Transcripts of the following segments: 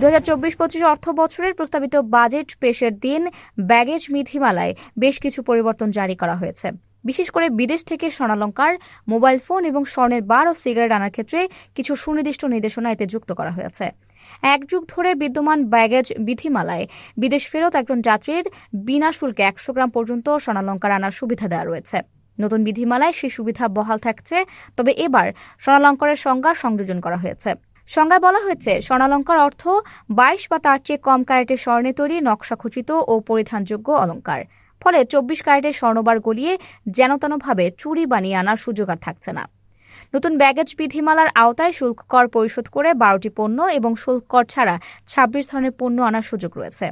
দু হাজার চব্বিশ পঁচিশ অর্থ বছরের প্রস্তাবিত বাজেট পেশের দিন ব্যাগেজ বিধিমালায় বেশ কিছু পরিবর্তন জারি করা হয়েছে। বিশেষ করে বিদেশ থেকে স্বর্ণালঙ্কার, মোবাইল ফোন এবং স্বর্ণের বার ও সিগারেট আনার ক্ষেত্রে কিছু সুনির্দিষ্ট নির্দেশনা এতে যুক্ত করা হয়েছে। এক যুগ ধরে বিদ্যমান ব্যাগেজ বিধিমালায় বিদেশ ফেরত একজন যাত্রীর বিনা শুল্কে একশো গ্রাম পর্যন্ত স্বর্ণালঙ্কার আনার সুবিধা দেওয়া রয়েছে। নতুন বিধিমালায় সেই সুবিধা বহাল থাকছে, তবে এবার স্বর্ণালঙ্কারের সংজ্ঞা সংযোজন করা হয়েছে। সংজ্ঞায় বলা হয়েছে, স্বর্ণালঙ্কার অর্থ বাইশ বা তার চেয়ে কম ক্যারেটের স্বর্ণে তৈরি, নকশাখচিত ও পরিধানযোগ্য অলঙ্কার। ফলে চব্বিশ ক্যারেটের স্বর্ণবার গলিয়ে যেনতেনভাবে চুরি বানিয়ে আনার সুযোগ আর থাকছে না। নতুন ব্যাগেজ বিধিমালার আওতায় শুল্ক কর পরিশোধ করে বারোটি পণ্য এবং শুল্ক কর ছাড়া ছাব্বিশ ধরনের পণ্য আনার সুযোগ রয়েছে।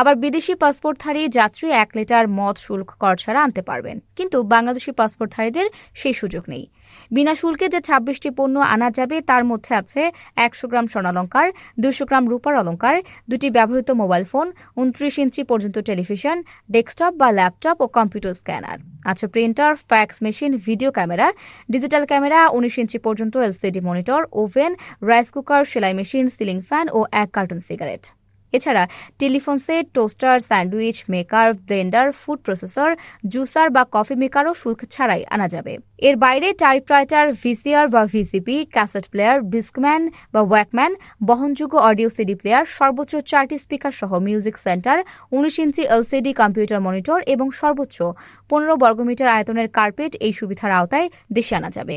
আবার বিদেশি পাসপোর্টধারী যাত্রী এক লিটার মদ শুল্ক কর ছাড়া আনতে পারবেন। কিন্তু বাংলাদেশি পাসপোর্টধারীদের সেই সুযোগ নেই। বিনা শুল্কে যে ছাব্বিশটি পণ্য আনা যাবে, তার মধ্যে আছে একশো গ্রাম স্বর্ণালঙ্কার দুশো গ্রাম রূপার অলঙ্কার, দুটি ব্যবহৃত মোবাইল ফোন, উনত্রিশ ইঞ্চি পর্যন্ত টেলিভিশন, ডেস্কটপ বা ল্যাপটপ ও কম্পিউটার স্ক্যানার। আছে printer, fax machine, video camera, digital camera, উনিশ ইঞ্চি পর্যন্ত LCD monitor, oven, rice cooker, সেলাই মেশিন, সিলিং ফ্যান ও এক কার্টন সিগারেট। এছাড়া telephone set, toaster, sandwich, maker, blender, food processor, juicer বা কফি মেকারও শুল্ক ছাড়াই আনা যাবে। এর বাইরে টাইপরাইটার, ভিসিআর বা ভিসিপি, ক্যাসেট প্লেয়ার, ডিস্কম্যান বা ওয়াকম্যান, বহনযোগ্য অডিও সিডি প্লেয়ার, সর্বোচ্চ চারটি স্পিকার সহ মিউজিক সেন্টার, উনিশ ইঞ্চি এলসিডি কম্পিউটার মনিটর এবং সর্বোচ্চ পনেরো বর্গমিটার আয়তনের কার্পেট এই সুবিধার আওতায় দেশে আনা যাবে।